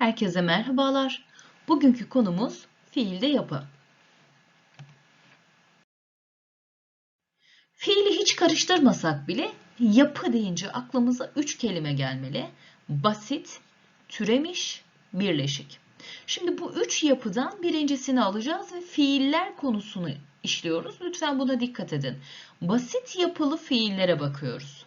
Herkese merhabalar. Bugünkü konumuz fiilde yapı. Fiili hiç karıştırmasak bile yapı deyince aklımıza üç kelime gelmeli. Basit, türemiş, birleşik. Şimdi bu üç yapıdan birincisini alacağız ve fiiller konusunu işliyoruz. Lütfen buna dikkat edin. Basit yapılı fiillere bakıyoruz.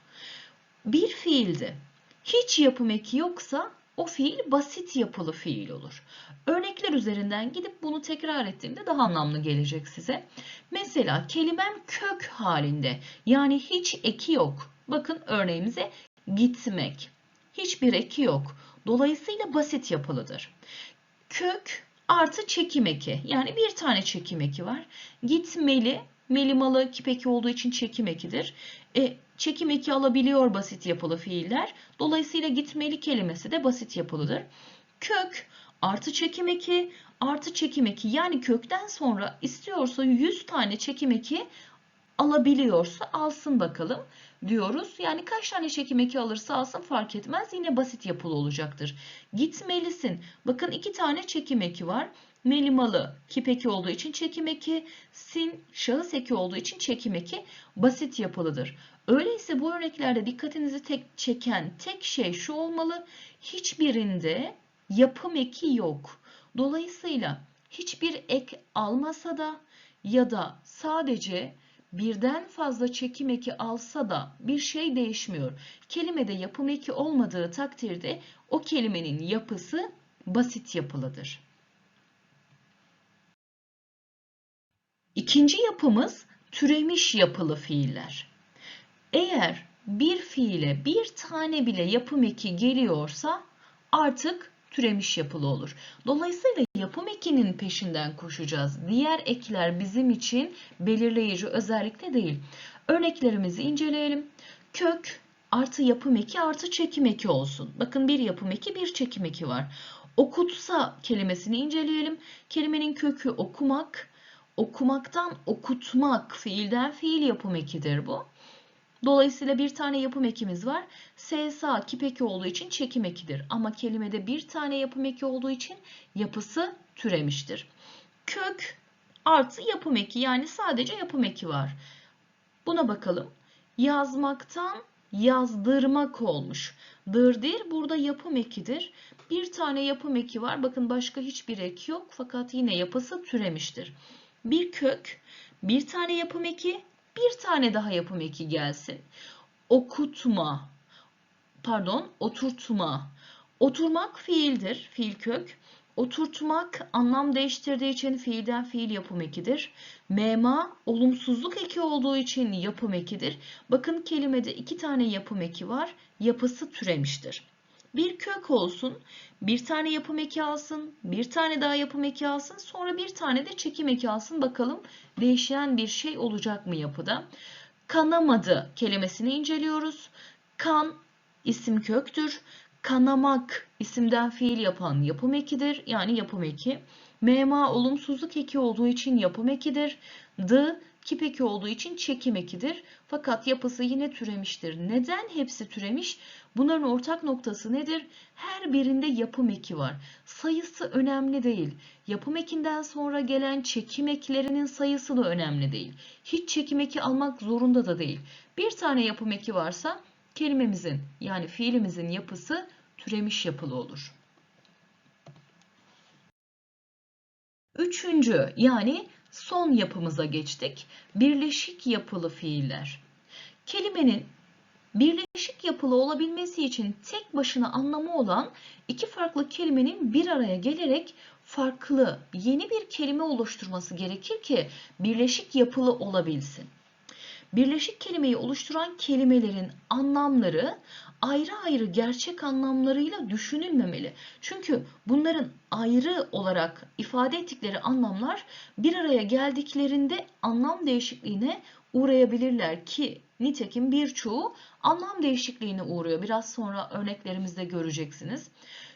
Bir fiilde hiç yapım eki yoksa o fiil basit yapılı fiil olur. Örnekler üzerinden gidip bunu tekrar ettiğimde daha anlamlı gelecek size. Mesela kelimem kök halinde yani hiç eki yok. Bakın örneğimize gitmek. Hiçbir eki yok. Dolayısıyla basit yapılıdır. Kök artı çekim eki. Yani bir tane çekim eki var. Gitmeli, melimalı kipeki olduğu için çekim ekidir. E, çekim eki alabiliyor basit yapılı fiiller. Dolayısıyla gitmeli kelimesi de basit yapılıdır. Kök artı çekim eki artı çekim eki yani kökten sonra istiyorsa 100 tane çekim eki alabiliyorsa alsın bakalım diyoruz. Yani kaç tane çekim eki alırsa alsın fark etmez. Yine basit yapılı olacaktır. Gitmelisin. Bakın iki tane çekim eki var. Melimalı kip eki olduğu için çekim eki, sin şahıs eki olduğu için çekim eki basit yapılıdır. Öyleyse bu örneklerde dikkatinizi tek çeken tek şey şu olmalı. Hiçbirinde yapım eki yok. Dolayısıyla hiçbir ek almasa da ya da sadece birden fazla çekim eki alsa da bir şey değişmiyor. Kelimede yapım eki olmadığı takdirde o kelimenin yapısı basit yapılıdır. İkinci yapımız türemiş yapılı fiiller. Eğer bir fiile bir tane bile yapım eki geliyorsa artık türemiş yapılı olur. Dolayısıyla yapım ekinin peşinden koşacağız. Diğer ekler bizim için belirleyici özellikle değil. Örneklerimizi inceleyelim. Kök artı yapım eki artı çekim eki olsun. Bakın bir yapım eki bir çekim eki var. Okutsa kelimesini inceleyelim. Kelimenin kökü okumak, okumaktan okutmak fiilden fiil yapım ekidir bu. Dolayısıyla bir tane yapım ekimiz var. SSA kip eki olduğu için çekim ekidir. Ama kelimede bir tane yapım eki olduğu için yapısı türemiştir. Kök artı yapım eki yani sadece yapım eki var. Buna bakalım. Yazmaktan yazdırmak olmuş. Dırdir burada yapım ekidir. Bir tane yapım eki var. Bakın başka hiçbir ek yok fakat yine yapısı türemiştir. Bir kök, bir tane yapım eki, bir tane daha yapım eki gelsin. Okutma, pardon oturtma. Oturmak fiildir, fiil kök. Oturtmak anlam değiştirdiği için fiilden fiil yapım ekidir. Mema olumsuzluk eki olduğu için yapım ekidir. Bakın kelimede iki tane yapım eki var. Yapısı türemiştir. Bir kök olsun, bir tane yapım eki alsın, bir tane daha yapım eki alsın, sonra bir tane de çekim eki alsın. Bakalım değişen bir şey olacak mı yapıda? Kanamadı kelimesini inceliyoruz. Kan isim köktür. Kanamak isimden fiil yapan yapım ekidir. Yani yapım eki. Mema olumsuzluk eki olduğu için yapım ekidir. D kip eki olduğu için çekim ekidir. Fakat yapısı yine türemiştir. Neden hepsi türemiş? Bunların ortak noktası nedir? Her birinde yapım eki var. Sayısı önemli değil. Yapım ekinden sonra gelen çekim eklerinin sayısı da önemli değil. Hiç çekim eki almak zorunda da değil. Bir tane yapım eki varsa kelimemizin yani fiilimizin yapısı türemiş yapılı olur. Üçüncü yani son yapımıza geçtik. Birleşik yapılı fiiller. Kelimenin birleşik yapılı olabilmesi için tek başına anlamı olan iki farklı kelimenin bir araya gelerek farklı yeni bir kelime oluşturması gerekir ki birleşik yapılı olabilsin. Birleşik kelimeyi oluşturan kelimelerin anlamları ayrı ayrı gerçek anlamlarıyla düşünülmemeli. Çünkü bunların ayrı olarak ifade ettikleri anlamlar bir araya geldiklerinde anlam değişikliğine uğrayabilirler ki nitekim birçoğu anlam değişikliğine uğruyor. Biraz sonra örneklerimizde göreceksiniz.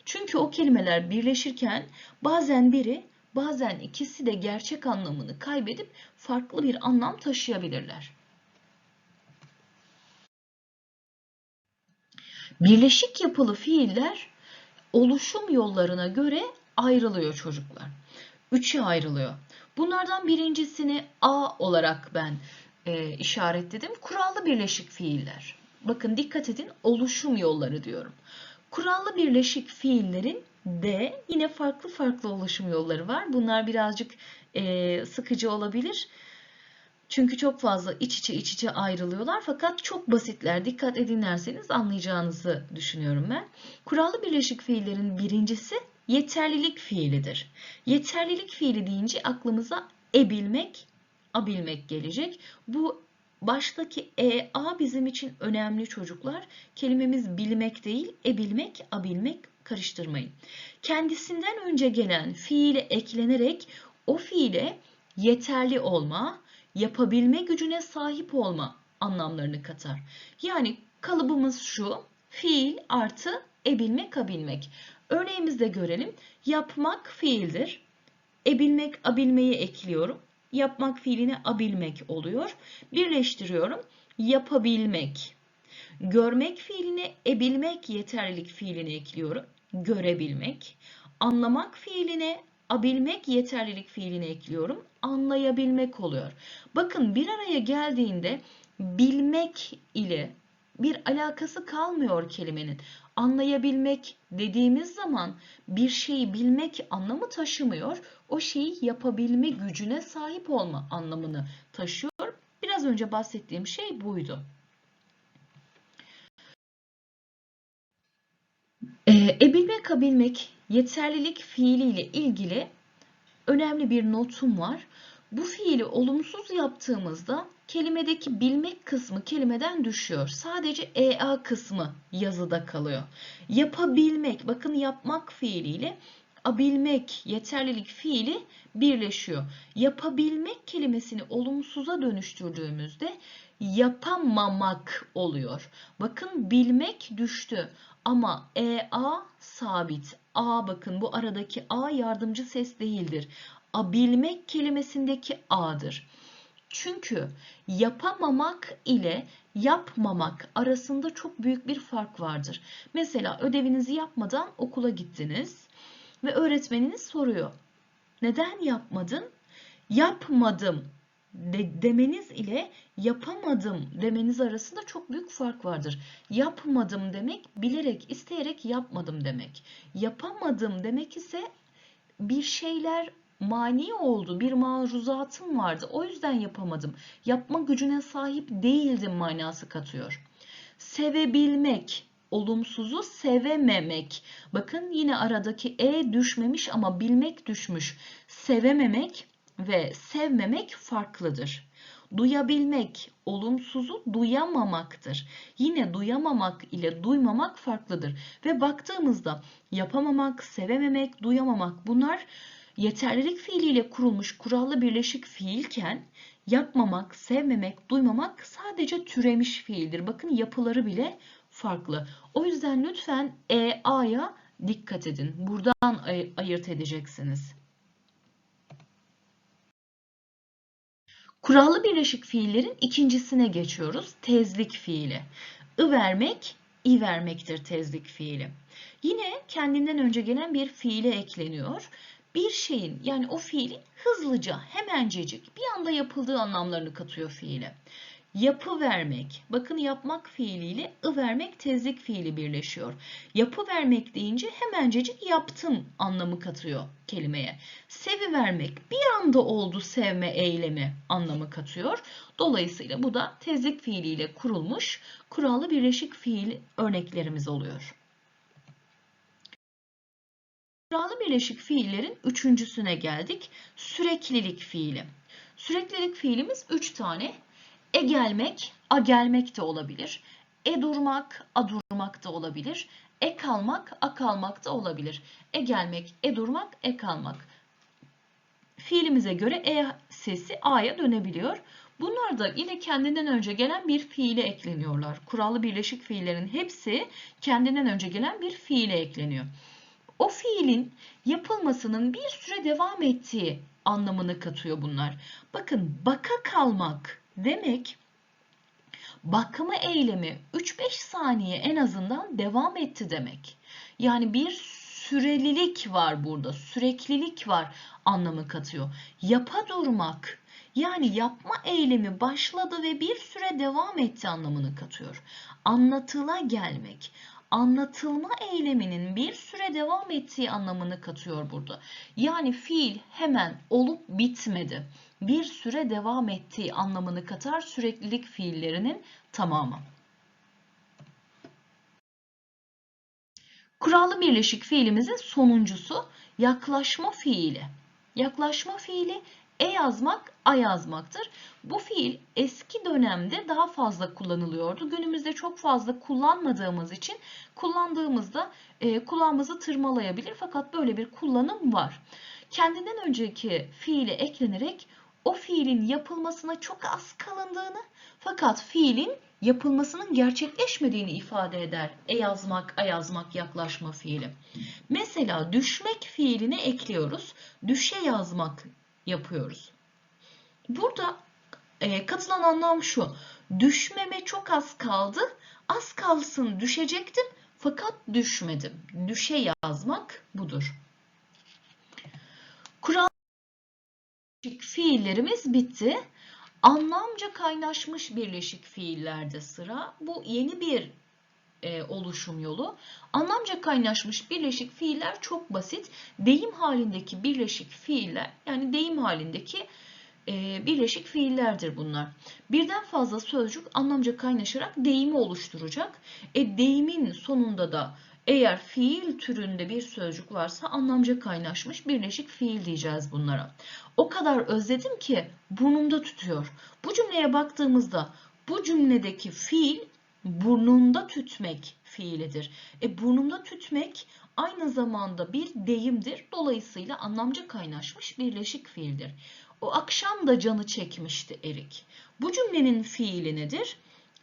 Çünkü o kelimeler birleşirken bazen biri bazen ikisi de gerçek anlamını kaybedip farklı bir anlam taşıyabilirler. Birleşik yapılı fiiller oluşum yollarına göre ayrılıyor çocuklar. Üçe ayrılıyor. Bunlardan birincisini A olarak ben e, işaretledim. Kurallı birleşik fiiller. Bakın dikkat edin oluşum yolları diyorum. Kurallı birleşik fiillerin de yine farklı farklı oluşum yolları var. Bunlar birazcık e, sıkıcı olabilir. Çünkü çok fazla iç içe iç içe ayrılıyorlar fakat çok basitler. Dikkat edinlerseniz anlayacağınızı düşünüyorum ben. Kurallı birleşik fiillerin birincisi yeterlilik fiilidir. Yeterlilik fiili deyince aklımıza ebilmek, abilmek gelecek. Bu baştaki ea bizim için önemli çocuklar. Kelimemiz bilmek değil, ebilmek, abilmek karıştırmayın. Kendisinden önce gelen fiile eklenerek o fiile yeterli olma, yapabilme gücüne sahip olma anlamlarını katar. Yani kalıbımız şu, fiil artı ebilmek, abilmek. Örneğimizde görelim. Yapmak fiildir. Ebilmek, abilmeyi ekliyorum. Yapmak fiiline abilmek oluyor. Birleştiriyorum. Yapabilmek. Görmek fiiline ebilmek yeterlilik fiilini ekliyorum. Görebilmek. Anlamak fiiline abilmek yeterlilik fiilini ekliyorum. Anlayabilmek oluyor. Bakın bir araya geldiğinde bilmek ile bir alakası kalmıyor kelimenin. Anlayabilmek dediğimiz zaman bir şeyi bilmek anlamı taşımıyor. O şeyi yapabilme gücüne sahip olma anlamını taşıyor. Biraz önce bahsettiğim şey buydu. Ee, ebilmek, abilmek, yeterlilik fiiliyle ilgili önemli bir notum var. Bu fiili olumsuz yaptığımızda kelimedeki bilmek kısmı kelimeden düşüyor. Sadece ea kısmı yazıda kalıyor. Yapabilmek, bakın yapmak fiiliyle abilmek, yeterlilik fiili birleşiyor. Yapabilmek kelimesini olumsuza dönüştürdüğümüzde yapamamak oluyor. Bakın bilmek düştü ama ea sabit. A bakın bu aradaki A yardımcı ses değildir. Abilmek kelimesindeki A'dır. Çünkü yapamamak ile yapmamak arasında çok büyük bir fark vardır. Mesela ödevinizi yapmadan okula gittiniz ve öğretmeniniz soruyor. Neden yapmadın? Yapmadım de, demeniz ile yapamadım demeniz arasında çok büyük fark vardır. Yapmadım demek bilerek, isteyerek yapmadım demek. Yapamadım demek ise bir şeyler mani oldu, bir maruzatım vardı. O yüzden yapamadım. Yapma gücüne sahip değildim manası katıyor. Sevebilmek, olumsuzu sevememek. Bakın yine aradaki e düşmemiş ama bilmek düşmüş. Sevememek ve sevmemek farklıdır. Duyabilmek, olumsuzu duyamamaktır. Yine duyamamak ile duymamak farklıdır. Ve baktığımızda yapamamak, sevememek, duyamamak bunlar yeterlilik fiiliyle kurulmuş kurallı birleşik fiilken yapmamak, sevmemek, duymamak sadece türemiş fiildir. Bakın yapıları bile farklı. O yüzden lütfen e, a'ya dikkat edin. Buradan ay ayırt edeceksiniz. Kurallı birleşik fiillerin ikincisine geçiyoruz. Tezlik fiili. I vermek, i vermektir tezlik fiili. Yine kendinden önce gelen bir fiile ekleniyor. Bir şeyin yani o fiilin hızlıca, hemencecik bir anda yapıldığı anlamlarını katıyor fiile. Yapı vermek, bakın yapmak fiiliyle ı vermek tezlik fiili birleşiyor. Yapı vermek deyince hemencecik yaptım anlamı katıyor kelimeye. Sevi vermek bir anda oldu sevme eylemi anlamı katıyor. Dolayısıyla bu da tezlik fiiliyle kurulmuş kurallı birleşik fiil örneklerimiz oluyor. Kurallı birleşik fiillerin üçüncüsüne geldik. Süreklilik fiili. Süreklilik fiilimiz üç tane. E gelmek, a gelmek de olabilir. E durmak, a durmak da olabilir. E kalmak, a kalmak da olabilir. E gelmek, e durmak, e kalmak. Fiilimize göre e sesi a'ya dönebiliyor. Bunlar da yine kendinden önce gelen bir fiile ekleniyorlar. Kurallı birleşik fiillerin hepsi kendinden önce gelen bir fiile ekleniyor. O fiilin yapılmasının bir süre devam ettiği anlamını katıyor bunlar. Bakın baka kalmak demek bakma eylemi 3-5 saniye en azından devam etti demek. Yani bir sürelilik var burada. Süreklilik var anlamı katıyor. Yapa durmak yani yapma eylemi başladı ve bir süre devam etti anlamını katıyor. Anlatıla gelmek, anlatılma eyleminin bir süre devam ettiği anlamını katıyor burada. Yani fiil hemen olup bitmedi. Bir süre devam ettiği anlamını katar süreklilik fiillerinin tamamı. Kurallı birleşik fiilimizin sonuncusu yaklaşma fiili. Yaklaşma fiili e yazmak, a yazmaktır. Bu fiil eski dönemde daha fazla kullanılıyordu. Günümüzde çok fazla kullanmadığımız için kullandığımızda e, kulağımızı tırmalayabilir. Fakat böyle bir kullanım var. Kendinden önceki fiile eklenerek o fiilin yapılmasına çok az kalındığını fakat fiilin yapılmasının gerçekleşmediğini ifade eder. E yazmak, a yazmak, yaklaşma fiili. Mesela düşmek fiiline ekliyoruz. Düşe yazmak yapıyoruz. Burada e, katılan anlam şu. Düşmeme çok az kaldı. Az kalsın düşecektim fakat düşmedim. Düşe yazmak budur. Kural fiillerimiz bitti. Anlamca kaynaşmış birleşik fiillerde sıra. Bu yeni bir e, oluşum yolu. Anlamca kaynaşmış birleşik fiiller çok basit. Deyim halindeki birleşik fiiller yani deyim halindeki e, birleşik fiillerdir bunlar. Birden fazla sözcük anlamca kaynaşarak deyimi oluşturacak. E, deyimin sonunda da eğer fiil türünde bir sözcük varsa anlamca kaynaşmış birleşik fiil diyeceğiz bunlara. O kadar özledim ki burnumda tutuyor. Bu cümleye baktığımızda bu cümledeki fiil burnunda tütmek fiilidir. E burnumda tütmek aynı zamanda bir deyimdir. Dolayısıyla anlamca kaynaşmış birleşik fiildir. O akşam da canı çekmişti Erik. Bu cümlenin fiili nedir?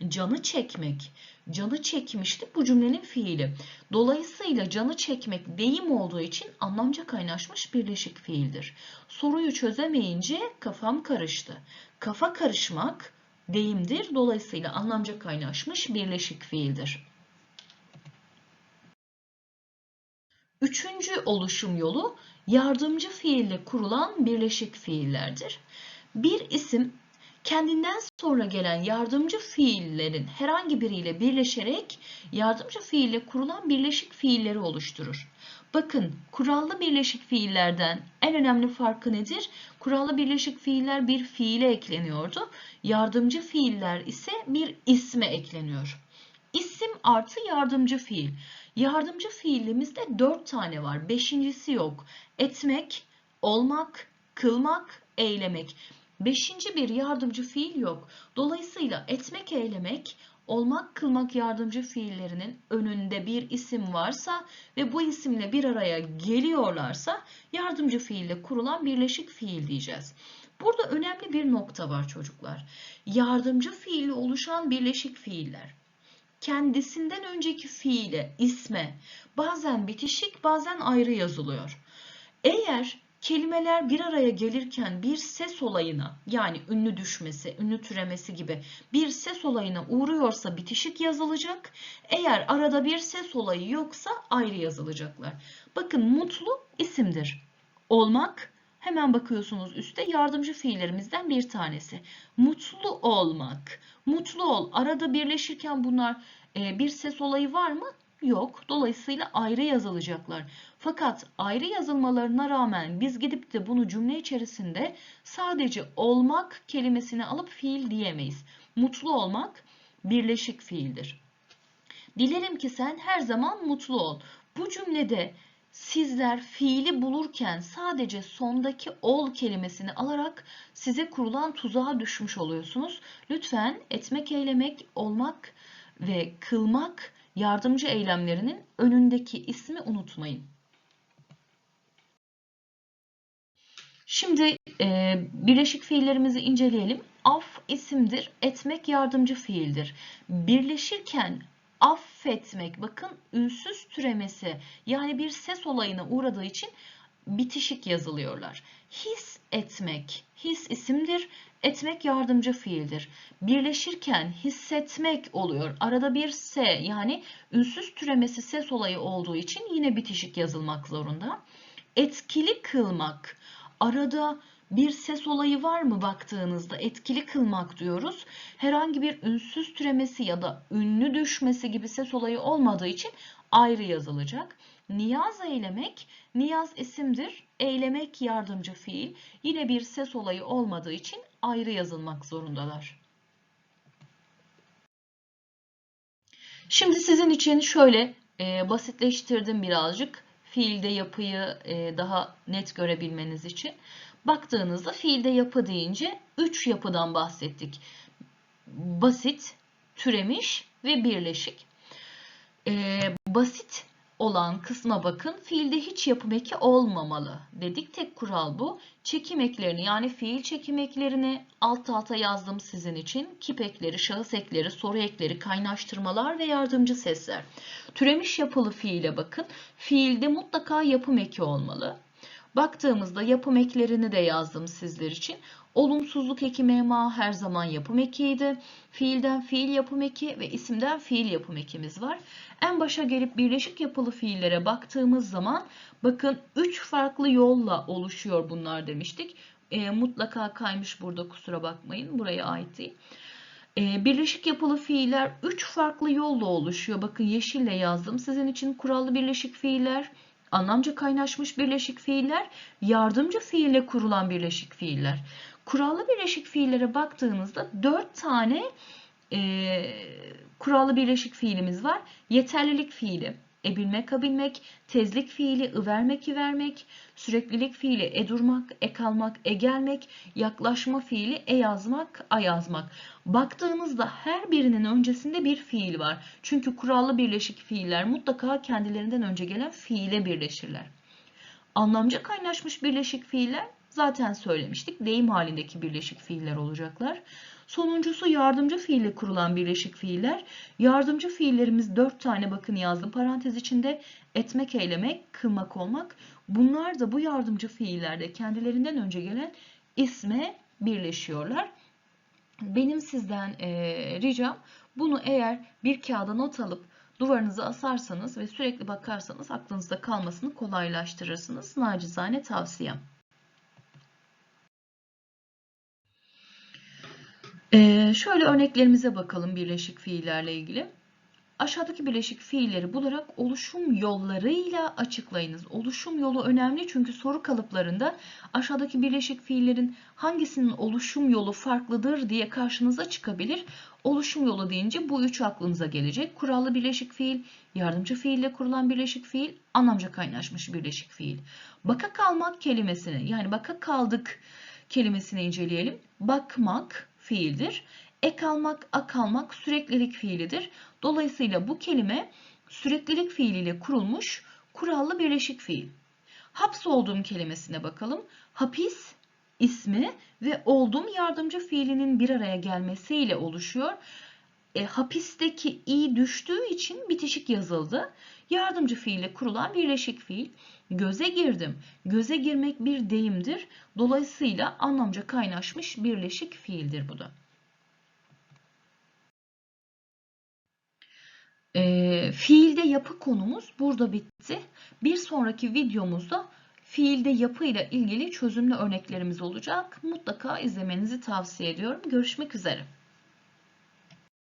Canı çekmek. Canı çekmişti bu cümlenin fiili. Dolayısıyla canı çekmek deyim olduğu için anlamca kaynaşmış birleşik fiildir. Soruyu çözemeyince kafam karıştı. Kafa karışmak deyimdir. Dolayısıyla anlamca kaynaşmış birleşik fiildir. Üçüncü oluşum yolu yardımcı fiille kurulan birleşik fiillerdir. Bir isim kendinden sonra gelen yardımcı fiillerin herhangi biriyle birleşerek yardımcı fiille kurulan birleşik fiilleri oluşturur. Bakın kurallı birleşik fiillerden en önemli farkı nedir? Kurallı birleşik fiiller bir fiile ekleniyordu. Yardımcı fiiller ise bir isme ekleniyor. İsim artı yardımcı fiil. Yardımcı fiilimizde dört tane var. Beşincisi yok. Etmek, olmak, kılmak, eylemek. Beşinci bir yardımcı fiil yok. Dolayısıyla etmek, eylemek, olmak, kılmak yardımcı fiillerinin önünde bir isim varsa ve bu isimle bir araya geliyorlarsa yardımcı fiille kurulan birleşik fiil diyeceğiz. Burada önemli bir nokta var çocuklar. Yardımcı fiille oluşan birleşik fiiller kendisinden önceki fiile, isme bazen bitişik bazen ayrı yazılıyor. Eğer kelimeler bir araya gelirken bir ses olayına yani ünlü düşmesi, ünlü türemesi gibi bir ses olayına uğruyorsa bitişik yazılacak. Eğer arada bir ses olayı yoksa ayrı yazılacaklar. Bakın mutlu isimdir. Olmak hemen bakıyorsunuz üstte yardımcı fiillerimizden bir tanesi. Mutlu olmak, mutlu ol. Arada birleşirken bunlar e, bir ses olayı var mı? Yok. Dolayısıyla ayrı yazılacaklar. Fakat ayrı yazılmalarına rağmen biz gidip de bunu cümle içerisinde sadece olmak kelimesini alıp fiil diyemeyiz. Mutlu olmak birleşik fiildir. Dilerim ki sen her zaman mutlu ol. Bu cümlede sizler fiili bulurken sadece sondaki ol kelimesini alarak size kurulan tuzağa düşmüş oluyorsunuz. Lütfen etmek, eylemek, olmak ve kılmak yardımcı eylemlerinin önündeki ismi unutmayın. Şimdi e, birleşik fiillerimizi inceleyelim. Af isimdir, etmek yardımcı fiildir. Birleşirken affetmek, bakın ünsüz türemesi yani bir ses olayına uğradığı için bitişik yazılıyorlar. His etmek, his isimdir, Etmek yardımcı fiildir. Birleşirken hissetmek oluyor. Arada bir S yani ünsüz türemesi ses olayı olduğu için yine bitişik yazılmak zorunda. Etkili kılmak. Arada bir ses olayı var mı baktığınızda etkili kılmak diyoruz. Herhangi bir ünsüz türemesi ya da ünlü düşmesi gibi ses olayı olmadığı için ayrı yazılacak. Niyaz eylemek, niyaz isimdir, eylemek yardımcı fiil. Yine bir ses olayı olmadığı için ayrı yazılmak zorundalar. Şimdi sizin için şöyle e, basitleştirdim birazcık. Fiilde yapıyı e, daha net görebilmeniz için. Baktığınızda fiilde yapı deyince 3 yapıdan bahsettik. Basit, türemiş ve birleşik. E, basit olan kısma bakın. Fiilde hiç yapım eki olmamalı. Dedik tek kural bu. Çekim eklerini yani fiil çekim eklerini alt alta yazdım sizin için. Kip ekleri, şahıs ekleri, soru ekleri, kaynaştırmalar ve yardımcı sesler. Türemiş yapılı fiile bakın. Fiilde mutlaka yapım eki olmalı. Baktığımızda yapım eklerini de yazdım sizler için. Olumsuzluk eki mema her zaman yapım ekiydi. Fiilden fiil yapım eki ve isimden fiil yapım ekimiz var. En başa gelip birleşik yapılı fiillere baktığımız zaman bakın 3 farklı yolla oluşuyor bunlar demiştik. E, mutlaka kaymış burada kusura bakmayın. Buraya ait değil. E, birleşik yapılı fiiller 3 farklı yolla oluşuyor. Bakın yeşille yazdım. Sizin için kurallı birleşik fiiller, anlamca kaynaşmış birleşik fiiller, yardımcı fiille kurulan birleşik fiiller. Kurallı birleşik fiillere baktığınızda 4 tane e, kurallı birleşik fiilimiz var. Yeterlilik fiili, ebilmek, abilmek, tezlik fiili, ıvermek, ivermek, süreklilik fiili, e durmak, e kalmak, e gelmek, yaklaşma fiili, e yazmak, a yazmak. Baktığınızda her birinin öncesinde bir fiil var. Çünkü kurallı birleşik fiiller mutlaka kendilerinden önce gelen fiile birleşirler. Anlamca kaynaşmış birleşik fiiller zaten söylemiştik. Deyim halindeki birleşik fiiller olacaklar. Sonuncusu yardımcı fiille kurulan birleşik fiiller. Yardımcı fiillerimiz 4 tane bakın yazdım parantez içinde. Etmek, eylemek, kılmak, olmak. Bunlar da bu yardımcı fiillerde kendilerinden önce gelen isme birleşiyorlar. Benim sizden e, ricam bunu eğer bir kağıda not alıp duvarınıza asarsanız ve sürekli bakarsanız aklınızda kalmasını kolaylaştırırsınız. Nacizane tavsiyem. Ee, şöyle örneklerimize bakalım birleşik fiillerle ilgili. Aşağıdaki birleşik fiilleri bularak oluşum yollarıyla açıklayınız. Oluşum yolu önemli çünkü soru kalıplarında aşağıdaki birleşik fiillerin hangisinin oluşum yolu farklıdır diye karşınıza çıkabilir. Oluşum yolu deyince bu üç aklınıza gelecek. Kurallı birleşik fiil, yardımcı fiille kurulan birleşik fiil, anlamca kaynaşmış birleşik fiil. Baka kalmak kelimesini yani baka kaldık kelimesini inceleyelim. Bakmak fiildir. Ek almak, ak almak süreklilik fiilidir. Dolayısıyla bu kelime süreklilik fiiliyle kurulmuş kurallı birleşik fiil. Haps olduğum kelimesine bakalım. Hapis ismi ve oldum yardımcı fiilinin bir araya gelmesiyle oluşuyor. E, hapisteki i düştüğü için bitişik yazıldı. Yardımcı fiille kurulan birleşik fiil. Göze girdim. Göze girmek bir deyimdir. Dolayısıyla anlamca kaynaşmış birleşik fiildir bu da. E, fiilde yapı konumuz burada bitti. Bir sonraki videomuzda fiilde yapı ile ilgili çözümlü örneklerimiz olacak. Mutlaka izlemenizi tavsiye ediyorum. Görüşmek üzere.